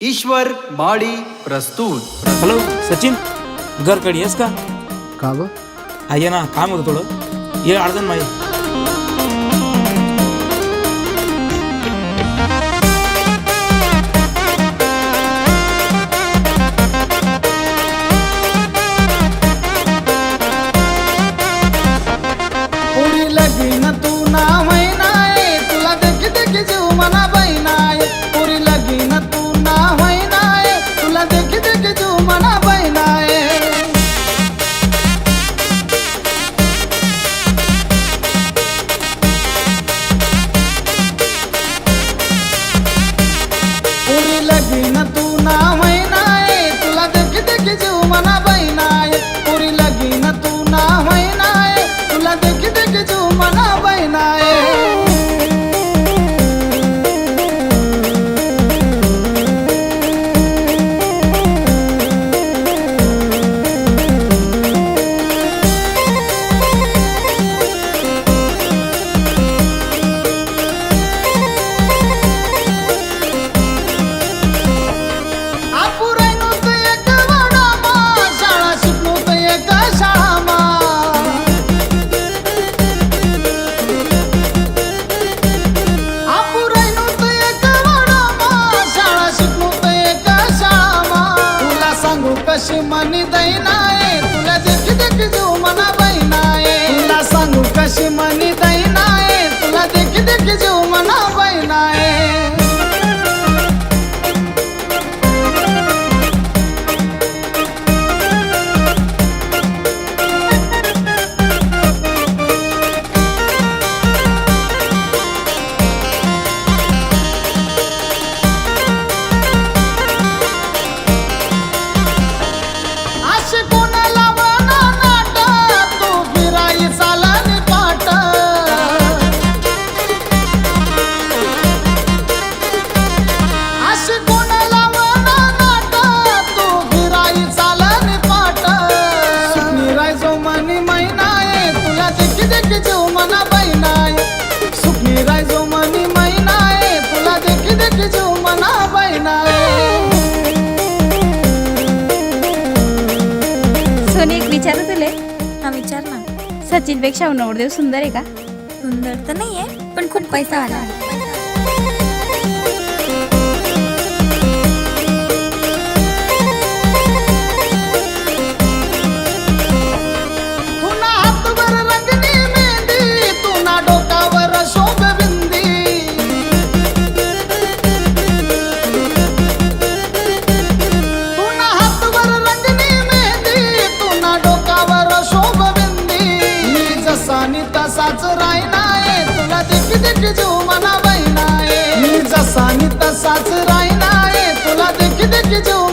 ईश्वर माड़ी प्रस्तुत hello Sachin घरकडे yes का का ग आहे ना काम होतं थोडं ये अर्जन माहीत my body. का विचार ना. सचिनपेक्षा नवरदेव सुंदर आहे का? सुंदर तर नाही आहे पण खूप पैसा आला नाच राहिनाय तुला देखी देखी जीव मना बैनाय मी जसा मी तसाच राहिनाय तुला देखी देखी जीव